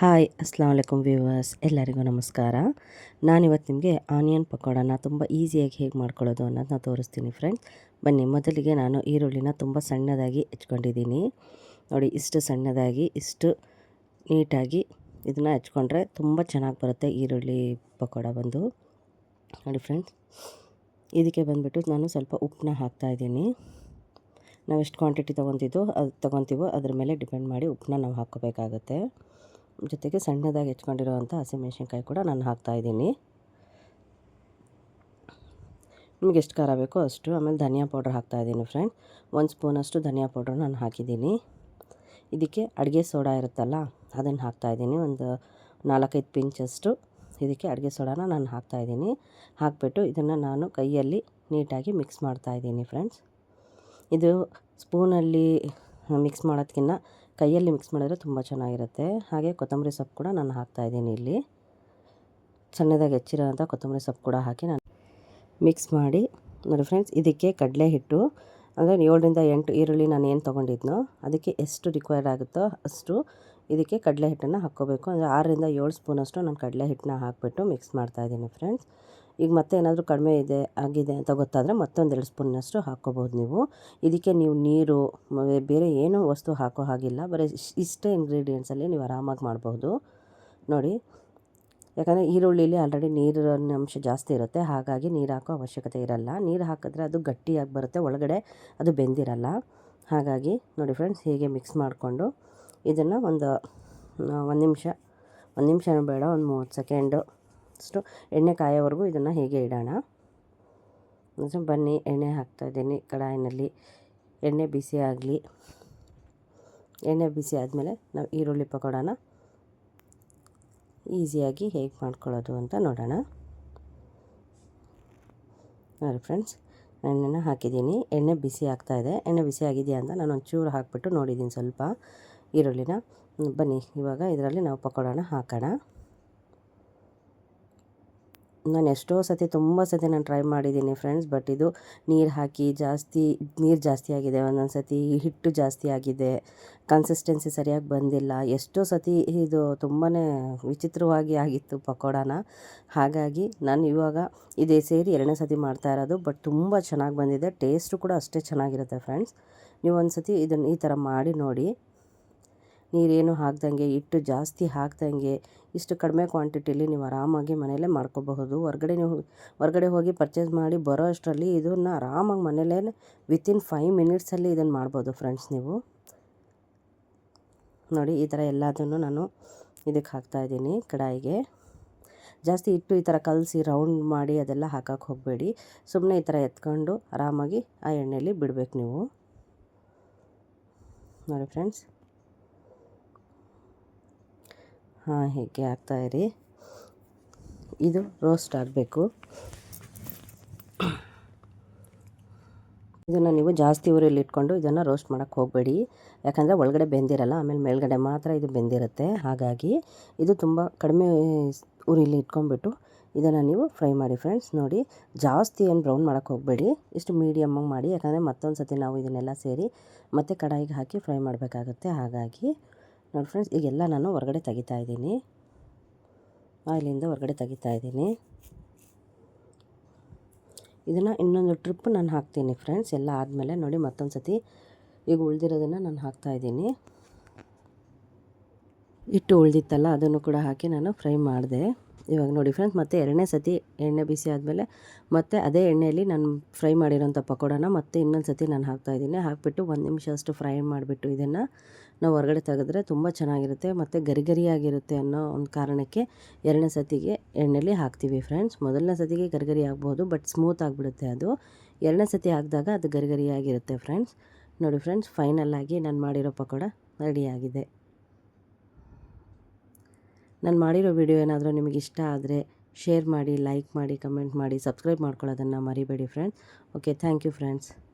Hi, Assam ಅಲೈಕುಮ್ viewers, ಎಲ್ಲರಿಗೂ ನಮಸ್ಕಾರ. ನಾನಿವತ್ತು ನಿಮಗೆ ಆನಿಯನ್ ಪಕೋಡನ ತುಂಬ ಈಸಿಯಾಗಿ ಹೇಗೆ ಮಾಡ್ಕೊಳ್ಳೋದು ಅನ್ನೋದನ್ನ ತೋರಿಸ್ತೀನಿ ಫ್ರೆಂಡ್ಸ್ ಬನ್ನಿ, ಮೊದಲಿಗೆ ನಾನು ಈರುಳ್ಳಿನ ತುಂಬ ಸಣ್ಣದಾಗಿ ಹೆಚ್ಕೊಂಡಿದ್ದೀನಿ. ನೋಡಿ, ಇಷ್ಟು ಸಣ್ಣದಾಗಿ, ಇಷ್ಟು ನೀಟಾಗಿ ಇದನ್ನು ಹೆಚ್ಕೊಂಡ್ರೆ ತುಂಬ ಚೆನ್ನಾಗಿ ಬರುತ್ತೆ ಈರುಳ್ಳಿ ಪಕೋಡ ಬಂದು. ನೋಡಿ ಫ್ರೆಂಡ್ಸ್ ಇದಕ್ಕೆ ಬಂದುಬಿಟ್ಟು ನಾನು ಸ್ವಲ್ಪ ಉಪ್ಪನ್ನ ಹಾಕ್ತಾಯಿದ್ದೀನಿ ನಾವು ಎಷ್ಟು ಕ್ವಾಂಟಿಟಿ ತೊಗೊತಿದ್ದೋ ಅದು ತೊಗೊತೀವೋ ಅದ್ರ ಮೇಲೆ ಡಿಪೆಂಡ್ ಮಾಡಿ ಉಪ್ಪನ್ನ ನಾವು ಹಾಕ್ಕೋಬೇಕಾಗತ್ತೆ. ಜೊತೆಗೆ ಸಣ್ಣದಾಗಿ ಹೆಚ್ಕೊಂಡಿರುವಂಥ ಹಸಿಮೆಣ್ಸಿನ್ಕಾಯಿ ಕೂಡ ನಾನು ಹಾಕ್ತಾಯಿದ್ದೀನಿ ನಿಮಗೆ ಎಷ್ಟು ಖಾರ ಬೇಕೋ ಅಷ್ಟು, ಆಮೇಲೆ ಧನಿಯಾ ಪೌಡ್ರ್ ಹಾಕ್ತಾಯಿದ್ದೀನಿ ಫ್ರೆಂಡ್ ಒಂದು ಸ್ಪೂನಷ್ಟು ಧನಿಯಾ ಪೌಡ್ರ್ ನಾನು ಹಾಕಿದ್ದೀನಿ. ಇದಕ್ಕೆ ಅಡುಗೆ ಸೋಡಾ ಇರುತ್ತಲ್ಲ, ಅದನ್ನು ಹಾಕ್ತಾಯಿದ್ದೀನಿ ಒಂದು ನಾಲ್ಕೈದು ಪಿಂಚಷ್ಟು ಇದಕ್ಕೆ ಅಡುಗೆ ಸೋಡಾನ ನಾನು ಹಾಕ್ತಾಯಿದ್ದೀನಿ ಹಾಕಿಬಿಟ್ಟು ಇದನ್ನು ನಾನು ಕೈಯಲ್ಲಿ ನೀಟಾಗಿ ಮಿಕ್ಸ್ ಮಾಡ್ತಾಯಿದ್ದೀನಿ ಫ್ರೆಂಡ್ಸ್ ಇದು ಸ್ಪೂನಲ್ಲಿ ಮಿಕ್ಸ್ ಮಾಡೋದಕ್ಕಿಂತ ಕೈಯಲ್ಲಿ ಮಿಕ್ಸ್ ಮಾಡಿದ್ರೆ ತುಂಬ ಚೆನ್ನಾಗಿರುತ್ತೆ. ಹಾಗೆ ಕೊತ್ತಂಬರಿ ಸೊಪ್ಪು ಕೂಡ ನಾನು ಹಾಕ್ತಾಯಿದ್ದೀನಿ ಇಲ್ಲಿ. ಸಣ್ಣದಾಗಿ ಹೆಚ್ಚಿರೋಂಥ ಕೊತ್ತಂಬರಿ ಸೊಪ್ಪು ಕೂಡ ಹಾಕಿ ನಾನು ಮಿಕ್ಸ್ ಮಾಡಿ. ನೋಡಿ ಫ್ರೆಂಡ್ಸ್ ಇದಕ್ಕೆ ಕಡಲೆ ಹಿಟ್ಟು, ಅಂದರೆ ಏಳರಿಂದ ಎಂಟು ಈರುಳ್ಳಿ ನಾನು ಏನು ತೊಗೊಂಡಿದ್ನೋ ಅದಕ್ಕೆ ಎಷ್ಟು ರಿಕ್ವೈರ್ಡ್ ಆಗುತ್ತೋ ಅಷ್ಟು ಇದಕ್ಕೆ ಕಡಲೆ ಹಿಟ್ಟನ್ನು ಹಾಕ್ಕೋಬೇಕು. ಅಂದರೆ ಆರರಿಂದ ಏಳು ಸ್ಪೂನಷ್ಟು ನಾನು ಕಡಲೆ ಹಿಟ್ಟನ್ನ ಹಾಕಿಬಿಟ್ಟು ಮಿಕ್ಸ್ ಮಾಡ್ತಾಯಿದ್ದೀನಿ ಫ್ರೆಂಡ್ಸ್ ಈಗ ಮತ್ತೆ ಏನಾದರೂ ಕಡಿಮೆ ಇದೆ, ಆಗಿದೆ ಅಂತ ಗೊತ್ತಾದರೆ ಮತ್ತೊಂದು ಎರಡು ಸ್ಪೂನ್ನಷ್ಟು ಹಾಕ್ಕೋಬೋದು ನೀವು. ಇದಕ್ಕೆ ನೀವು ನೀರು ಬೇರೆ ಏನೂ ವಸ್ತು ಹಾಕೋ ಹಾಗಿಲ್ಲ. ಬರೀ ಇಷ್ಟೇ ಇಂಗ್ರೀಡಿಯೆಂಟ್ಸಲ್ಲಿ ನೀವು ಆರಾಮಾಗಿ ಮಾಡಬಹುದು ನೋಡಿ, ಯಾಕಂದರೆ ಈರುಳ್ಳಿಲಿ ಆಲ್ರೆಡಿ ನೀರಿನ ಅಂಶ ಜಾಸ್ತಿ ಇರುತ್ತೆ. ಹಾಗಾಗಿ ನೀರು ಹಾಕೋ ಅವಶ್ಯಕತೆ ಇರಲ್ಲ. ನೀರು ಹಾಕಿದ್ರೆ ಅದು ಗಟ್ಟಿಯಾಗಿ ಬರುತ್ತೆ, ಒಳಗಡೆ ಅದು ಬೆಂದಿರಲ್ಲ. ಹಾಗಾಗಿ ನೋಡಿ ಫ್ರೆಂಡ್ಸ್ ಹೀಗೆ ಮಿಕ್ಸ್ ಮಾಡಿಕೊಂಡು ಇದನ್ನು ಒಂದು ಒಂದು ನಿಮಿಷ, ಒಂದು ನಿಮಿಷನೂ ಬೇಡ, ಒಂದು ಮೂವತ್ತು ಸೆಕೆಂಡು ಅಷ್ಟು ಎಣ್ಣೆ ಕಾಯೋವರೆಗೂ ಇದನ್ನು ಹೇಗೆ ಇಡೋಣ. ಬನ್ನಿ, ಎಣ್ಣೆ ಹಾಕ್ತಾಯಿದ್ದೀನಿ ಕಡಾಯಿನಲ್ಲಿ. ಎಣ್ಣೆ ಬಿಸಿ ಆಗಲಿ. ಎಣ್ಣೆ ಬಿಸಿ ಆದಮೇಲೆ ನಾವು ಈರುಳ್ಳಿ ಪಕೋಡನ ಈಸಿಯಾಗಿ ಹೇಗೆ ಮಾಡ್ಕೊಳ್ಳೋದು ಅಂತ ನೋಡೋಣ. ನೋಡಿ ಫ್ರೆಂಡ್ಸ್ ಎಣ್ಣೆನ ಹಾಕಿದ್ದೀನಿ. ಎಣ್ಣೆ ಬಿಸಿ ಆಗ್ತಾಯಿದೆ ಎಣ್ಣೆ ಬಿಸಿ ಆಗಿದೆಯಾ ಅಂತ ನಾನು ಒಂಚೂರು ಹಾಕಿಬಿಟ್ಟು ನೋಡಿದ್ದೀನಿ ಸ್ವಲ್ಪ ಈರುಳ್ಳಿನ. ಬನ್ನಿ, ಇವಾಗ ಇದರಲ್ಲಿ ನಾವು ಪಕೋಡಾನ ಹಾಕೋಣ. ನಾನು ಎಷ್ಟೋ ಸತಿ ತುಂಬ ಸತಿ ನಾನು ಟ್ರೈ ಮಾಡಿದ್ದೀನಿ ಫ್ರೆಂಡ್ಸ್ ಬಟ್ ಇದು ನೀರು ಹಾಕಿ ಜಾಸ್ತಿ, ನೀರು ಜಾಸ್ತಿ ಆಗಿದೆ. ಒಂದೊಂದು ಸತಿ ಹಿಟ್ಟು ಜಾಸ್ತಿ ಆಗಿದೆ. ಕನ್ಸಿಸ್ಟೆನ್ಸಿ ಸರಿಯಾಗಿ ಬಂದಿಲ್ಲ. ಎಷ್ಟೋ ಸತಿ ಇದು ತುಂಬಾ ವಿಚಿತ್ರವಾಗಿ ಆಗಿತ್ತು ಪಕೋಡಾನ. ಹಾಗಾಗಿ ನಾನು ಇವಾಗ ಇದೇ ಸೇರಿ ಎರಡನೇ ಸತಿ ಮಾಡ್ತಾ ಇರೋದು ಬಟ್ ತುಂಬ ಚೆನ್ನಾಗಿ ಬಂದಿದೆ. ಟೇಸ್ಟು ಕೂಡ ಅಷ್ಟೇ ಚೆನ್ನಾಗಿರುತ್ತೆ ಫ್ರೆಂಡ್ಸ್ ನೀವು ಒಂದು ಸತಿ ಇದನ್ನು ಈ ಥರ ಮಾಡಿ ನೋಡಿ. ನೀರೇನು ಹಾಕ್ದಂಗೆ, ಹಿಟ್ಟು ಜಾಸ್ತಿ ಹಾಕ್ದಂಗೆ, ಇಷ್ಟು ಕಡಿಮೆ ಕ್ವಾಂಟಿಟಿಲಿ ನೀವು ಆರಾಮಾಗಿ ಮನೆಯಲ್ಲೇ ಮಾಡ್ಕೋಬಹುದು. ಹೊರ್ಗಡೆ ನೀವು ಹೊರ್ಗಡೆ ಹೋಗಿ ಪರ್ಚೇಸ್ ಮಾಡಿ ಬರೋ ಅಷ್ಟರಲ್ಲಿ ಇದನ್ನು ಆರಾಮಾಗಿ ಮನೆಯಲ್ಲೇ ವಿತಿನ್ ಫೈವ್ ಮಿನಿಟ್ಸಲ್ಲಿ ಇದನ್ನು ಮಾಡ್ಬೋದು ಫ್ರೆಂಡ್ಸ್ ನೀವು. ನೋಡಿ, ಈ ಥರ ಎಲ್ಲದನ್ನು ನಾನು ಇದಕ್ಕೆ ಹಾಕ್ತಾಯಿದ್ದೀನಿ ಕಡಾಯಿಗೆ. ಜಾಸ್ತಿ ಇಟ್ಟು ಈ ಥರ ಕಲಸಿ ರೌಂಡ್ ಮಾಡಿ ಅದೆಲ್ಲ ಹಾಕಕ್ಕೆ ಹೋಗಬೇಡಿ. ಸುಮ್ಮನೆ ಈ ಥರ ಎತ್ಕೊಂಡು ಆರಾಮಾಗಿ ಆ ಎಣ್ಣೆಯಲ್ಲಿ ಬಿಡಬೇಕು ನೀವು. ನೋಡಿ ಫ್ರೆಂಡ್ಸ್ ಹೀಗೆ ಹಾಕ್ತಾಯಿರಿ ಇದು? ರೋಸ್ಟ್ ಆಗಬೇಕು. ಇದನ್ನು ನೀವು ಜಾಸ್ತಿ ಊರಲ್ಲಿ ಇಟ್ಕೊಂಡು ಇದನ್ನು ರೋಸ್ಟ್ ಮಾಡೋಕ್ಕೆ ಹೋಗಬೇಡಿ. ಯಾಕಂದರೆ ಒಳಗಡೆ ಬೆಂದಿರಲ್ಲ, ಆಮೇಲೆ ಮೇಲ್ಗಡೆ ಮಾತ್ರ ಇದು ಬೆಂದಿರುತ್ತೆ. ಹಾಗಾಗಿ ಇದು ತುಂಬ ಕಡಿಮೆ ಉರಿಲಿ ಇಟ್ಕೊಂಡ್ಬಿಟ್ಟು ಇದನ್ನು ನೀವು ಫ್ರೈ ಮಾಡಿ ಫ್ರೆಂಡ್ಸ್ ನೋಡಿ, ಜಾಸ್ತಿ ಏನು ಬ್ರೌನ್ ಮಾಡೋಕ್ಕೆ ಹೋಗಬೇಡಿ. ಇಷ್ಟು ಮೀಡಿಯಮ್ಮಾಗಿ ಮಾಡಿ, ಯಾಕಂದರೆ ಮತ್ತೊಂದು ಸತಿ ನಾವು ಇದನ್ನೆಲ್ಲ ಸೇರಿ ಮತ್ತೆ ಕಡಾಯಿಗೆ ಹಾಕಿ ಫ್ರೈ ಮಾಡಬೇಕಾಗುತ್ತೆ. ಹಾಗಾಗಿ ನೋಡಿ ಫ್ರೆಂಡ್ಸ್, ಈಗೆಲ್ಲ ನಾನು ಹೊರಗಡೆ ತೆಗಿತಾ ಇದ್ದೀನಿ. ಆಯಿಲಿಂದ ಹೊರಗಡೆ ತೆಗಿತಾ ಇದ್ದೀನಿ. ಇದನ್ನು ಇನ್ನೊಂದು ಟ್ರಿಪ್ ನಾನು ಹಾಕ್ತೀನಿ ಫ್ರೆಂಡ್ಸ್, ಎಲ್ಲ ಆದಮೇಲೆ ನೋಡಿ ಮತ್ತೊಂದು ಸತಿ ಈಗ ಉಳಿದಿರೋದನ್ನು ನಾನು ಹಾಕ್ತಾಯಿದ್ದೀನಿ ಇಟ್ಟು ಉಳಿದಿತ್ತಲ್ಲ, ಅದನ್ನು ಕೂಡ ಹಾಕಿ ನಾನು ಫ್ರೈ ಮಾಡಿದೆ. ಇವಾಗ ನೋಡಿ ಫ್ರೆಂಡ್ಸ್, ಮತ್ತೆ ಎರಡನೇ ಸತಿ ಎಣ್ಣೆ ಬಿಸಿ ಆದಮೇಲೆ ಮತ್ತೆ ಅದೇ ಎಣ್ಣೆಯಲ್ಲಿ ನಾನು ಫ್ರೈ ಮಾಡಿರೋಂಥ ಪಕೋಡನ ಮತ್ತೆ ಇನ್ನೊಂದು ಸತಿ ನಾನು ಹಾಕ್ತಾಯಿದ್ದೀನಿ ಹಾಕಿಬಿಟ್ಟು ಒಂದು ನಿಮಿಷ ಅಷ್ಟು ಫ್ರೈ ಮಾಡಿಬಿಟ್ಟು ಇದನ್ನು ನಾವು ಹೊರಗಡೆ ತೆಗೆದ್ರೆ ತುಂಬ ಚೆನ್ನಾಗಿರುತ್ತೆ ಮತ್ತು ಗರಿ ಗರಿಯಾಗಿರುತ್ತೆ ಅನ್ನೋ ಒಂದು ಕಾರಣಕ್ಕೆ ಎರಡನೇ ಸತಿಗೆ ಎಣ್ಣೆಲಿ ಹಾಕ್ತೀವಿ ಫ್ರೆಂಡ್ಸ್ ಮೊದಲನೇ ಸತಿಗೆ ಗರಿಗರಿ ಆಗ್ಬೋದು ಬಟ್ ಸ್ಮೂತ್ ಆಗಿಬಿಡುತ್ತೆ ಅದು. ಎರಡನೇ ಸತಿ ಹಾಕಿದಾಗ ಅದು ಗರಿಗರಿಯಾಗಿರುತ್ತೆ ಫ್ರೆಂಡ್ಸ್ ನೋಡಿ ಫ್ರೆಂಡ್ಸ್ ಫೈನಲ್ಲಾಗಿ ನಾನು ಮಾಡಿರೋ ಪಕೋಡ ರೆಡಿಯಾಗಿದೆ ನಾನು ಮಾಡಿರೋ ವಿಡಿಯೋ ಏನಾದರೂ ನಿಮಗೆ ಇಷ್ಟ ಆದರೆ ಶೇರ್ ಮಾಡಿ ಲೈಕ್ ಮಾಡಿ ಕಮೆಂಟ್ ಮಾಡಿ ಸಬ್ಸ್ಕ್ರೈಬ್ ಮಾಡ್ಕೊಳ್ಳೋದನ್ನು ಮರಿಬೇಡಿ friends okay thank you friends